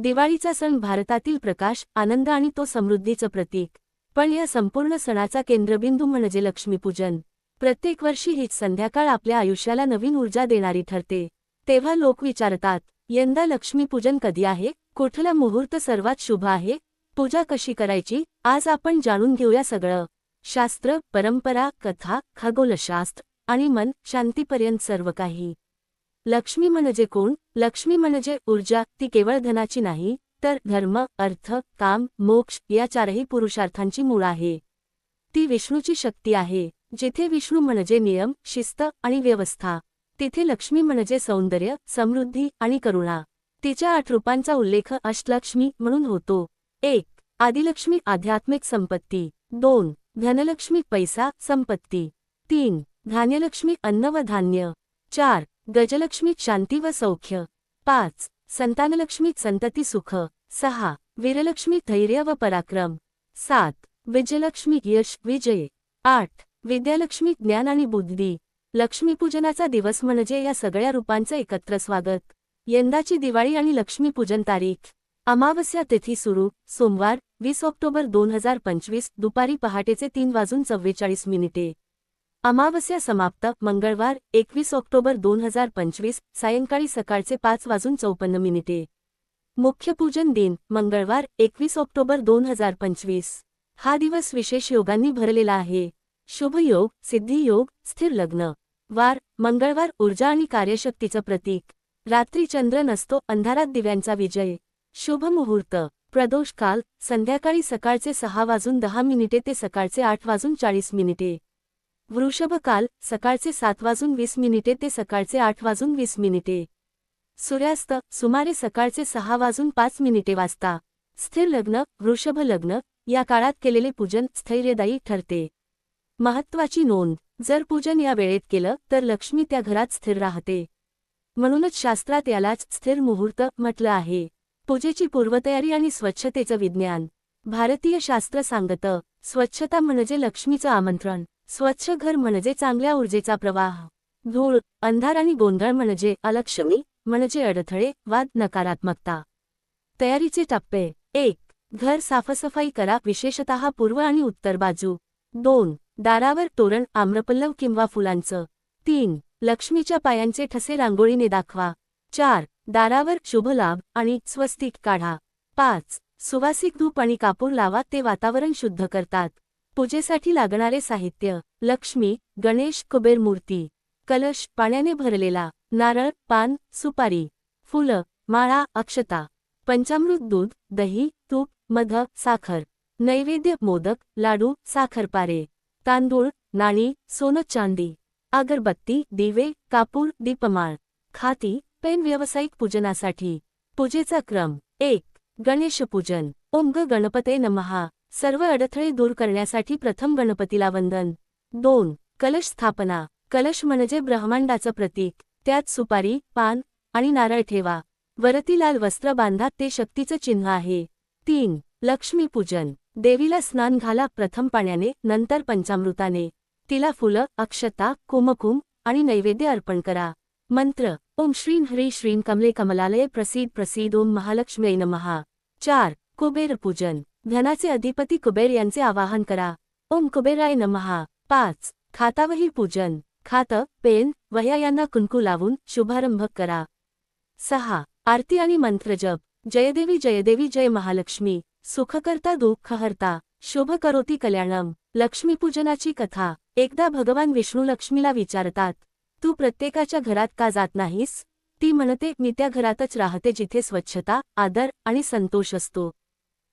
दिवाळीचा सण भारतातील प्रकाश आनंद आणि तो समृद्धीचं प्रतीक. पण या संपूर्ण सणाचा केंद्रबिंदू म्हणजे लक्ष्मीपूजन. प्रत्येक वर्षी हीच संध्याकाळ आपल्या आयुष्याला नवीन ऊर्जा देणारी ठरते. तेव्हा लोक विचारतात यंदा लक्ष्मीपूजन कधी आहे? कुठला मुहूर्त सर्वात शुभ आहे? पूजा कशी करायची? आज आपण जाणून घेऊया सगळं. शास्त्र परंपरा कथा खगोलशास्त्र आणि मन शांतीपर्यंत सर्व काही. लक्ष्मी म्हणजे कोण? लक्ष्मी म्हणजे ऊर्जा ती केवळ धनाची नाही तर धर्म अर्थ काम मोक्ष या चारही पुरुषार्थांची मूळ आहे. ती विष्णूची शक्ती आहे जिथे विष्णू म्हणजे नियम शिस्त आणि व्यवस्था. तिथे लक्ष्मी म्हणजे सौंदर्य समृद्धी आणि करुणा. तिच्या आठ रूपांचा उल्लेख अष्टलक्ष्मी म्हणून होतो. एक आदिलक्ष्मी आध्यात्मिक संपत्ती. दोन धनलक्ष्मी पैसा संपत्ती. तीन धान्यलक्ष्मी अन्न व धान्य. चार गजलक्ष्मी शांती व सौख्य. पाच संतानलक्ष्मी संतती सुख. सहा वीरलक्ष्मी धैर्य व पराक्रम. सात विजयलक्ष्मी यश विजय. आठ विद्यालक्ष्मी ज्ञान आणि बुद्धी. लक्ष्मीपूजनाचा दिवस म्हणजे या सगळ्या रूपांचं एकत्र स्वागत. यंदाची दिवाळी आणि लक्ष्मीपूजन तारीख. अमावस्या तिथी सुरू. सोमवार वीस ऑक्टोबर दोन हजार पंचवीस दुपारी पहाटेचे तीन वाजून चव्वेचाळीस मिनिटे. अमावस्या समाप्त मंगळवार एकवीस ऑक्टोबर दोन हजार पंचवीस सायंकाळी सकाळचे पाच वाजून चौपन्न मिनिटे. मुख्य पूजन दिन मंगळवार एकवीस ऑक्टोबर दोन हजार पंचवीस. हा दिवस विशेष योगांनी भरलेला आहे. शुभ योग सिद्धियोग स्थिर लग्न. वार मंगळवार ऊर्जा आणि कार्यशक्तीचं प्रतीक. रात्री चंद्र नसतो अंधारात दिव्यांचा विजय. शुभ मुहूर्त. प्रदोष काल संध्याकाळी सकाळचे सहा वाजून दहा मिनिटे ते सकाळचे आठ वाजून चाळीस मिनिटे. वृषभ काल सकाळचे सात वाजून वीस मिनिटे ते सकाळचे आठ वाजून वीस मिनिटे. सूर्यास्त सुमारे सकाळचे सहा वाजून पाच मिनिटे वाजता. स्थिर लग्न वृषभ लग्न या काळात केलेले पूजन स्थैर्यदायी ठरते. महत्वाची नोंद जर पूजन या वेळेत केलं तर लक्ष्मी त्या घरात स्थिर राहते. म्हणूनच शास्त्रात यालाच स्थिर मुहूर्त म्हटलं आहे. पूजेची पूर्वतयारी आणि स्वच्छतेचं विज्ञान. भारतीय शास्त्र सांगतं स्वच्छता म्हणजे लक्ष्मीचं आमंत्रण. स्वच्छ घर म्हणजे चांगल्या ऊर्जेचा प्रवाह. धूळ अंधार आणि गोंधळ म्हणजे अलक्षमी म्हणजे अडथळे वाद नकारात्मकता. तयारीचे टप्पे. एक घर साफसफाई करा विशेषतः पूर्व आणि उत्तर बाजू. दोन दारावर तोरण आम्रपल्लव किंवा फुलांचं. तीन लक्ष्मीच्या पायांचे ठसे रांगोळीने दाखवा. चार दारावर शुभलाभ आणि स्वस्तिक काढा. पाच सुवासिक धूप आणि कापूर लावा ते वातावरण शुद्ध करतात. पूजेसाठी लागणारे साहित्य लक्ष्मी गणेश कुबेर मूर्ती कलश पाण्याने भरलेला नारळ पान सुपारी फुलं माळा अक्षता पंचामृत दूध दही तूप मध साखर नैवेद्य मोदक लाडू साखरपारे तांदूळ नाणी सोनं चांदी अगरबत्ती दिवे कापूर दीपमाळ खाती पेन व्यावसायिक पूजनासाठी पूजेचा क्रम एक गणेशपूजन ओम गणपते नमहा सर्व अडथळे दूर करण्यासाठी प्रथम गणपतीला वंदन. दोन कलश स्थापना. कलश म्हणजे ब्रह्मांडाचं प्रतीक. त्यात सुपारी पान आणि नारळ ठेवा. वरती लाल वस्त्र बांधा ते शक्तीचं चिन्ह आहे. तीन लक्ष्मीपूजन देवीला स्नान घाला प्रथम पाण्याने नंतर पंचामृताने. तिला फुलं अक्षता कुमकुम आणि नैवेद्य अर्पण करा. मंत्र ओम श्रीं ह्री श्रीं कमले कमलालय प्रसीद प्रसीद ओम महालक्ष्मी नमहा चार कुबेर पूजन. धनाचे अधिपती कुबेर यांचे आवाहन करा. ओम कुबेराय नमहा. पाच. खातावही पूजन. खातं पेन वह्या यांना कुंकू लावून शुभारंभ करा. सहा. आरती आणि मंत्रजप जयदेवी जयदेवी जय महालक्ष्मी. सुखकर्ता दुःखहर्ता. शुभ करोती कल्याणम. लक्ष्मीपूजनाची कथा. एकदा भगवान विष्णू लक्ष्मीला विचारतात तू प्रत्येकाच्या घरात का जात नाहीस ती म्हणते मी त्या घरातच राहते जिथे स्वच्छता आदर आणि संतोष असतो.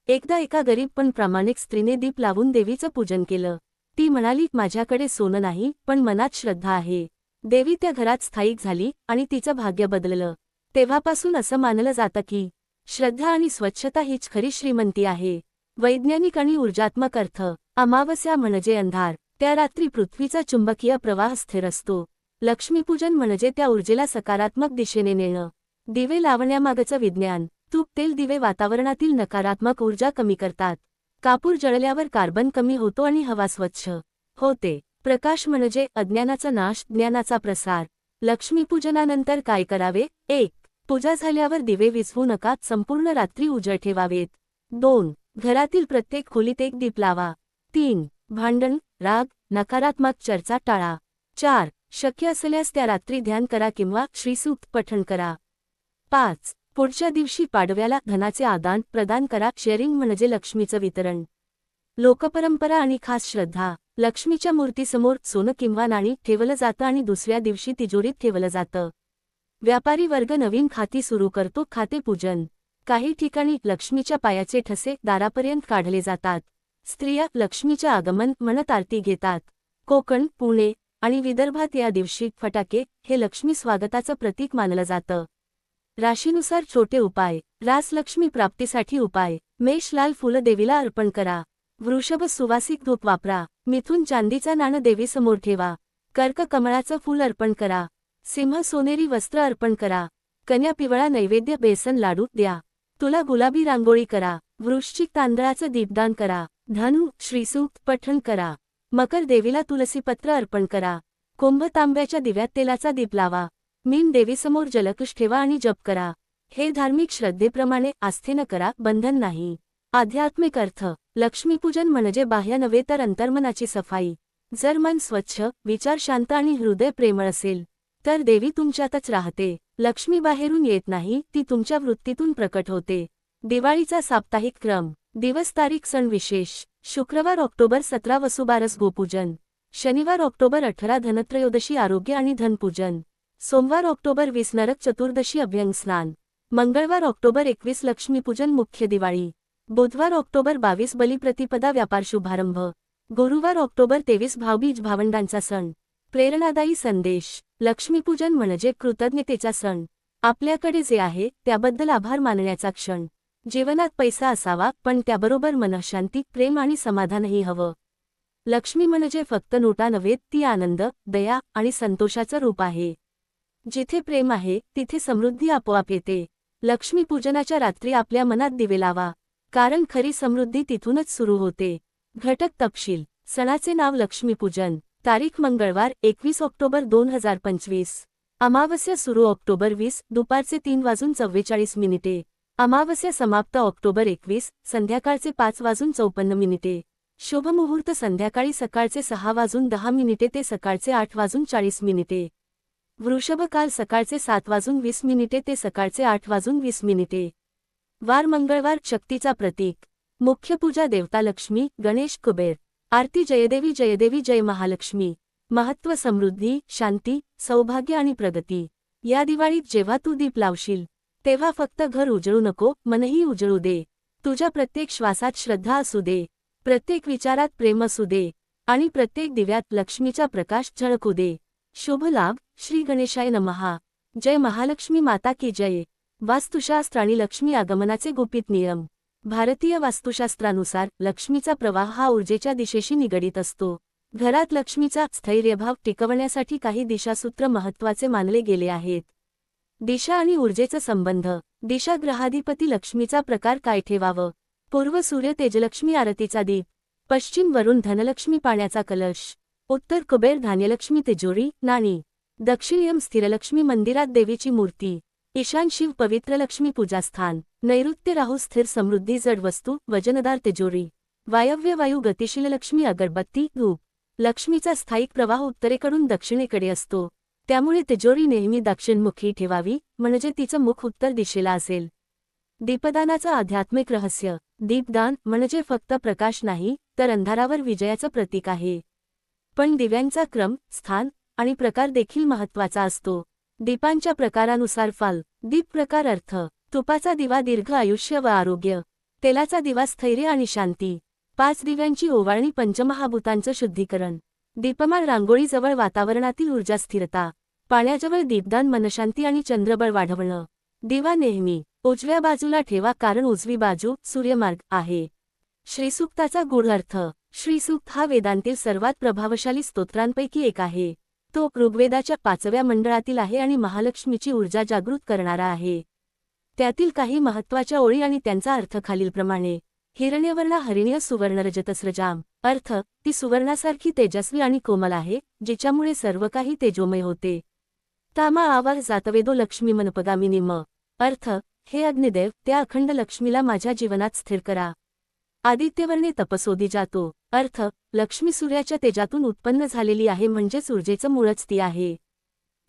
एकदा एका गरीब पण प्रामाणिक स्त्रीने दीप लावून देवीचं पूजन केलं. ती म्हणाली माझ्याकडे सोनं नाही पण मनात श्रद्धा आहे. देवी त्या घरात स्थायिक झाली आणि तिचं भाग्य बदललं. तेव्हापासून असं मानलं जातं की श्रद्धा आणि स्वच्छता हीच खरी श्रीमंती आहे. वैज्ञानिक आणि ऊर्जात्मक अर्थ अमावस्या म्हणजे अंधार त्या रात्री पृथ्वीचा चुंबकीय प्रवाह स्थिर असतो. लक्ष्मीपूजन म्हणजे त्या ऊर्जेला सकारात्मक दिशेने नेणं. दिवे लावण्यामागचं विज्ञान तूप तेल दिवे वातावरणातील नकारात्मक ऊर्जा कमी करतात. कापूर जळल्यावर कार्बन कमी होतो आणि हवा स्वच्छ होते. प्रकाश म्हणजे अज्ञानाचा नाश ज्ञानाचा प्रसार. लक्ष्मीपूजनानंतर काय करावे? एक पूजा झाल्यावर दिवे विझवू नका संपूर्ण रात्री उजळ ठेवावेत. दोन घरातील प्रत्येक खोलीत एक दीप लावा. तीन भांडण राग नकारात्मक चर्चा टाळा. चार शक्य असल्यास त्या रात्री ध्यान करा किंवा श्रीसूक्त पठण करा. पाच पुढच्या दिवशी पाडव्याला धनाचे आदान प्रदान करा. शेअरिंग म्हणजे लक्ष्मीचं वितरण. लोकपरंपरा आणि खास श्रद्धा. लक्ष्मीच्या मूर्तीसमोर सोनं किंवा नाणी ठेवलं जातं आणि दुसऱ्या दिवशी तिजोरीत ठेवलं जातं. व्यापारी वर्ग नवीन खाती सुरू करतो. खाते पूजन. काही ठिकाणी लक्ष्मीच्या पायाचे ठसे दारापर्यंत काढले जातात. स्त्रिया लक्ष्मीच्या आगमन म्हणत आरती घेतात. कोकण पुणे आणि विदर्भात या दिवशी फटाके हे लक्ष्मी स्वागताचं प्रतीक मानलं जातं. राशीनुसार छोटे उपाय. रासलक्ष्मी प्राप्तीसाठी उपाय. मेष लाल फुलं देवीला अर्पण करा. वृषभ सुवासिक धूप वापरा. मिथून चांदीचा नाणं देवीसमोर ठेवा. कर्क कमळाचं फूल अर्पण करा. सिंह सोनेरी वस्त्र अर्पण करा. कन्या पिवळा नैवेद्य बेसन लाडू द्या. तुला गुलाबी रांगोळी करा. वृश्चिक तांदळाचं दीपदान करा. धनु श्रीसूक्त पठण करा. मकर देवीला तुलसीपत्र अर्पण करा. कुंभ तांब्याच्या दिव्यात तेलाचा दीप लावा. मीम देवीसमोर जलकुश ठेवा आणि जप करा. हे धार्मिक श्रद्धेप्रमाणे आस्थेनं करा बंधन नाही. आध्यात्मिक अर्थ लक्ष्मीपूजन म्हणजे बाह्य नव्हे तर अंतर्मनाची सफाई. जर मन स्वच्छ विचार शांत आणि हृदय प्रेमळ असेल तर देवी तुमच्यातच राहते. लक्ष्मी बाहेरून येत नाही ती तुमच्या वृत्तीतून प्रकट होते. दिवाळीचा साप्ताहिक क्रम दिवस तारीख सण विशेष शुक्रवार ऑक्टोबर सतरा वसुबारस गोपूजन शनिवार ऑक्टोबर अठरा धनत्रयोदशी आरोग्य आणि धनपूजन. सोमवार ऑक्टोबर वीस नरक चतुर्दशी अभ्यंगस्नान. मंगळवार ऑक्टोबर एकवीस लक्ष्मीपूजन मुख्य दिवाळी. बुधवार ऑक्टोबर बावीस बलिप्रतिपदा व्यापार शुभारंभ. गुरुवार ऑक्टोबर तेवीस भावबीज भावंडांचा सण. प्रेरणादायी संदेश. लक्ष्मीपूजन म्हणजे कृतज्ञतेचा सण. आपल्याकडे जे आहे त्याबद्दल आभार मानण्याचा क्षण. जीवनात पैसा असावा पण त्याबरोबर मनःशांती प्रेम आणि समाधानही हवं. लक्ष्मी म्हणजे फक्त नोटा नव्हे ती आनंद दया आणि संतोषाचं रूप आहे. जिथे प्रेम आहे तिथे समृद्धी आपोआप येते. लक्ष्मीपूजनाच्या रात्री आपल्या मनात दिवे लावा. कारण खरी समृद्धी तिथूनच सुरू होते. घटक तपशील. सणाचे नाव लक्ष्मीपूजन. तारीख मंगळवार एकवीस ऑक्टोबर दोन हजार पंचवीस. अमावस्या सुरू ऑक्टोबर वीस दुपारचे तीन वाजून चव्वेचाळीस मिनिटे. अमावस्या समाप्त ऑक्टोबर एकवीस संध्याकाळचे पाच वाजून चौपन्न मिनिटे. शुभमुहूर्त संध्याकाळी सकाळचे सहा वाजून दहा मिनिटे ते सकाळचे आठ वाजून चाळीस मिनिटे. वृषभ काल सकाळचे सात वाजून वीस मिनिटे ते सकाळचे आठ वाजून वीस मिनिटे. वार मंगळवार शक्तीचा प्रतीक. मुख्य पूजा देवता लक्ष्मी गणेश कुबेर. आरती जयदेवी जयदेवी जय महालक्ष्मी. महत्त्व समृद्धी शांती सौभाग्य आणि प्रगती. या दिवाळीत जेव्हा तू दीप लावशील तेव्हा फक्त घर उजळू नको मनही उजळू दे. तुझ्या प्रत्येक श्वासात श्रद्धा असू दे. प्रत्येक विचारात प्रेम असू दे. आणि प्रत्येक दिव्यात लक्ष्मीचा प्रकाश झळकू दे. शुभ लाभ श्री गणेशाय नमहा जय महालक्ष्मी माता की जय वास्तुशास्त्र आणि लक्ष्मी आगमनाचे गुपित नियम भारतीय वास्तुशास्त्रानुसार लक्ष्मीचा प्रवाह हा ऊर्जेच्या दिशेशी निगडीत असतो घरात लक्ष्मीचा स्थैर्यभाव टिकवण्यासाठी काही दिशासूत्र महत्त्वाचे मानले गेले आहेत दिशा आणि ऊर्जेचा संबंध दिशा ग्रहाधिपती लक्ष्मीचा प्रकार काय ठेवावं पूर्व सूर्य तेजलक्ष्मी आरतीचा दीप पश्चिम वरून धनलक्ष्मी पाण्याचा कलश उत्तर कुबेर धान्यलक्ष्मी तिजोरी नाणी. दक्षिणयम स्थिरलक्ष्मी मंदिरात देवीची मूर्ती. ईशान शिव पवित्र लक्ष्मी पूजास्थान. नैऋत्य राहू स्थिर समृद्धी जड वस्तू वजनदार तिजोरी. वायव्य वायू गतिशील लक्ष्मी अगरबत्ती धूप. लक्ष्मीचा स्थायिक प्रवाह उत्तरेकडून दक्षिणेकडे असतो. त्यामुळे तिजोरी नेहमी दक्षिणमुखी ठेवावी म्हणजे तिचं मुख उत्तर दिशेला असेल. दीपदानाचं आध्यात्मिक रहस्य. दीपदान म्हणजे फक्त प्रकाश नाही तर अंधारावर विजयाचं प्रतीक आहे. पण दिव्यांचा क्रम स्थान आणि प्रकार देखील महत्त्वाचा असतो. दीपांच्या प्रकारानुसार फाल दीप प्रकार अर्थ तुपाचा दिवा दीर्घ आयुष्य व आरोग्य तेलाचा दिवा स्थैर्य आणि शांती पाच दिव्यांची ओवाळणी पंचमहाभूतांचं शुद्धीकरण दीपमाळ रांगोळीजवळ वातावरणातील ऊर्जा स्थिरता पाण्याजवळ दीपदान मनशांती आणि चंद्रबळ वाढवणं. दिवा नेहमी उजव्या बाजूला ठेवा कारण उजवी बाजू सूर्यमार्ग आहे. श्रीसूक्ताचा गूढ अर्थ. श्रीसूक्त हा वेदांतील सर्वात प्रभावशाली स्तोत्रांपैकी एक आहे. तो ऋग्वेदाच्या पाचव्या मंडळातील आहे आणि महालक्ष्मीची ऊर्जा जागृत करणारा आहे. त्यातील काही महत्त्वाच्या ओळी आणि त्यांचा अर्थ खालीलप्रमाणे. हिरण्यवर्णा हरिण्य सुवर्णरजतस्रजाम अर्थ ती सुवर्णासारखी तेजस्वी आणि कोमल आहे जिच्यामुळे सर्व काही तेजोमय होते. तामा आवार जातवेदो लक्ष्मी मनपगामिनी म. अर्थ हे अग्निदेव त्या अखंड लक्ष्मीला माझ्या जीवनात स्थिर करा. आदित्यवर्णे तपसोदी जातो. अर्थ लक्ष्मी सूर्याच्या तेजातून उत्पन्न झालेली आहे म्हणजेच ऊर्जेचं मूळच ती आहे.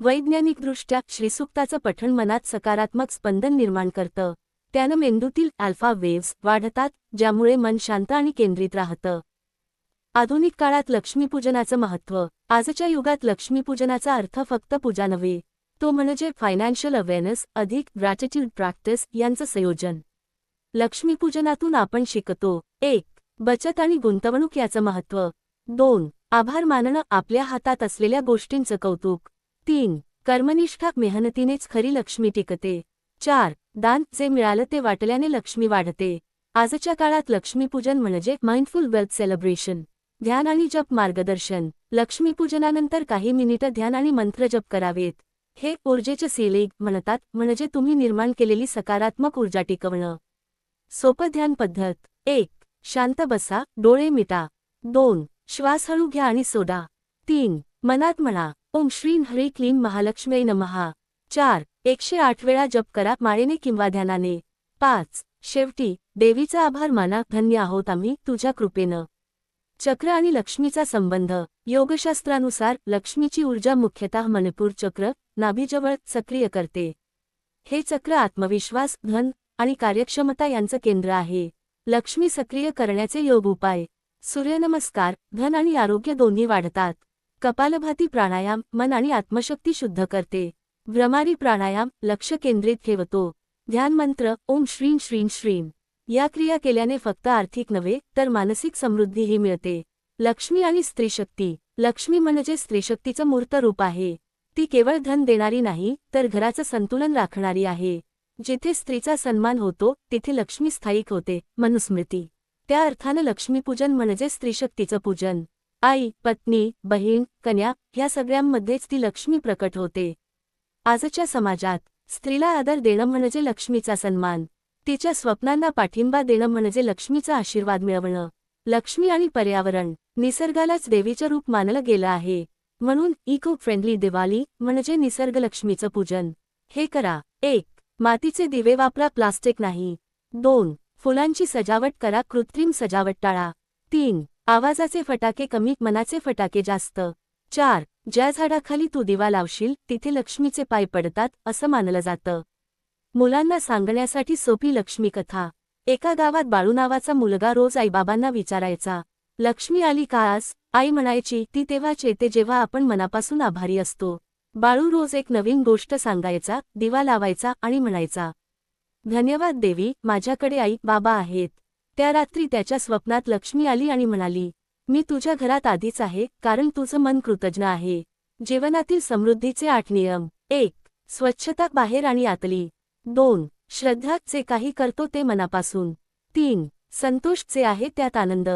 वैज्ञानिकदृष्ट्या श्रीसुक्ताचं पठण मनात सकारात्मक स्पंदन निर्माण करतं. त्यानं मेंदूतील अल्फा वेव्स वाढतात ज्यामुळे मन शांत आणि केंद्रित राहतं. आधुनिक काळात लक्ष्मीपूजनाचं महत्त्व. आजच्या युगात लक्ष्मीपूजनाचा अर्थ फक्त पूजा नव्हे तो म्हणजे फायनान्शियल अवेअरनेस अधिक ग्रॅटिट्यूड प्रॅक्टिस यांचं संयोजन. लक्ष्मीपूजनातून आपण शिकतो. एक बचत आणि गुंतवणूक याचं महत्त्व. दोन आभार मानणं आपल्या हातात असलेल्या गोष्टींचं कौतुक. तीन कर्मनिष्ठा मेहनतीनेच खरी लक्ष्मी टिकते. चार दान जे मिळालं ते वाटल्याने लक्ष्मी वाढते. आजच्या काळात लक्ष्मीपूजन म्हणजे माइंडफुल वेल्थ सेलिब्रेशन ध्यान आणि जप मार्गदर्शन. लक्ष्मीपूजनानंतर काही मिनिटं ध्यान आणि मंत्र जप करावेत. हे ऊर्जेचे सिलिंग म्हणतात म्हणजे तुम्ही निर्माण केलेली सकारात्मक ऊर्जा टिकवणं. सोपध्यान पद्धत. एक शांत बसा डोळे मिटा. दोन श्वास हळू घ्या आणि सोडा. तीन मनात म्हणा ओम श्रीं हरी क्लीन महालक्ष्मी नमहा. चार एकशे आठ वेळा जप करा माळेने किंवा ध्यानाने. पाच शेवटी देवीचा आभार माना धन्य आहोत आम्ही तुझ्या कृपेनं. चक्र आणि लक्ष्मीचा संबंध. योगशास्त्रानुसार लक्ष्मीची ऊर्जा मुख्यतः मणिपूर चक्र नाभीजवळ सक्रिय करते. हे चक्र आत्मविश्वास धन आणि कार्यक्षमता यांचं केंद्र आहे. लक्ष्मी सक्रिय करण्याचे योग उपाय. सूर्यनमस्कार धन आणि आरोग्य दोन्ही वाढतात. कपालभाती प्राणायाम मन आणि आत्मशक्ती शुद्ध करते. भ्रमारी प्राणायाम लक्ष केंद्रित ठेवतो. ध्यानमंत्र ओम श्रीं श्रीं श्रीं. या क्रिया केल्याने फक्त आर्थिक नव्हे तर मानसिक समृद्धीही मिळते. लक्ष्मी आणि स्त्रीशक्ती. लक्ष्मी म्हणजे स्त्रीशक्तीचं मूर्त रूप आहे. ती केवळ धन देणारी नाही तर घराचं संतुलन राखणारी आहे. जिथे स्त्रीचा सन्मान होतो तिथे लक्ष्मी स्थायिक होते मनुस्मृती. त्या अर्थानं लक्ष्मीपूजन म्हणजे स्त्रीशक्तीचं पूजन. आई पत्नी बहीण कन्या ह्या सगळ्यांमध्येच ती लक्ष्मी प्रकट होते. आजच्या समाजात स्त्रीला आदर देणं म्हणजे लक्ष्मीचा सन्मान. तिच्या स्वप्नांना पाठिंबा देणं म्हणजे लक्ष्मीचा आशीर्वाद मिळवणं. लक्ष्मी आणि पर्यावरण निसर्गालाच देवीचं रूप मानलं गेलं आहे. म्हणून इको फ्रेंडली दिवाळी म्हणजे निसर्गलक्ष्मीचं पूजन. हे करा. एक मातीचे दिवे वापरा प्लास्टिक नाही. दोन फुलांची सजावट करा कृत्रिम सजावट टाळा. तीन आवाजाचे फटाके कमी मनाचे फटाके जास्त. चार ज्या झाडाखाली तू दिवा लावशील तिथे लक्ष्मीचे पाय पडतात असं मानलं जातं. मुलांना सांगण्यासाठी सोपी लक्ष्मी कथा. एका गावात बाळू नावाचा मुलगा रोज आईबाबांना विचारायचा लक्ष्मी आली का आज? आई म्हणायची ती तेव्हाच येते जेव्हा आपण मनापासून आभारी असतो. बाळू रोज एक नवीन गोष्ट सांगायचा दिवा लावायचा आणि म्हणायचा धन्यवाद देवी माझ्याकडे आई बाबा आहेत. त्या रात्री त्याच्या स्वप्नात लक्ष्मी आली आणि म्हणाली मी तुझ्या घरात आधीच आहे कारण तुझं मन कृतज्ञ आहे. जीवनातील समृद्धीचे आठ नियम. एक स्वच्छता बाहेर आणि आतली. दोन श्रद्धा जे काही करतो ते मनापासून. तीन संतोष जे आहे त्यात आनंद.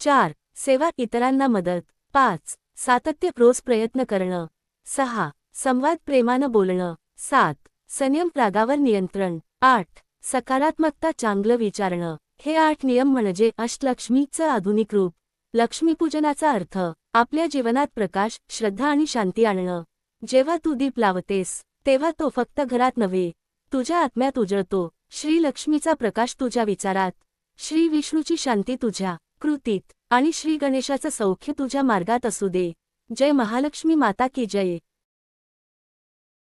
चार सेवा इतरांना मदत. पाच सातत्य रोज प्रयत्न करणं. सहा संवाद प्रेमानं बोलणं. सात संयम रागावर नियंत्रण. आठ सकारात्मकता चांगलं विचारणं. हे आठ नियम म्हणजे अष्टलक्ष्मीचं आधुनिक रूप. लक्ष्मीपूजनाचा अर्थ आपल्या जीवनात प्रकाश श्रद्धा आणि शांती आणणं. जेव्हा तू दीप लावतेस तेव्हा तो फक्त घरात नव्हे तुझ्या आत्म्यात उजळतो. श्री लक्ष्मीचा प्रकाश तुझ्या विचारात. श्री विष्णूची शांती तुझ्या कृतीत आणि श्री गणेशाचं सौख्य तुझ्या मार्गात असू दे. जय महालक्ष्मी माता की जय.